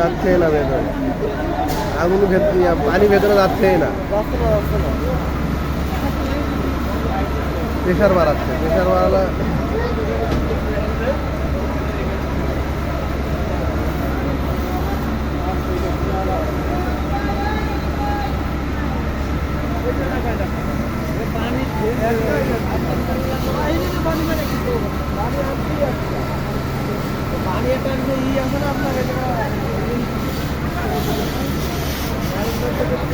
যাচ্ছে না ভেতরে। আগুন পানি ভেতরে যাচ্ছেই না। প্রেশার বাড়াচ্ছে প্রেশার বাড়ালে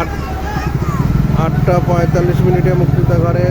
আট আটটা পঁয়তাল্লিশ মিনিটে মুক্তিযোদ্ধা ঘরে।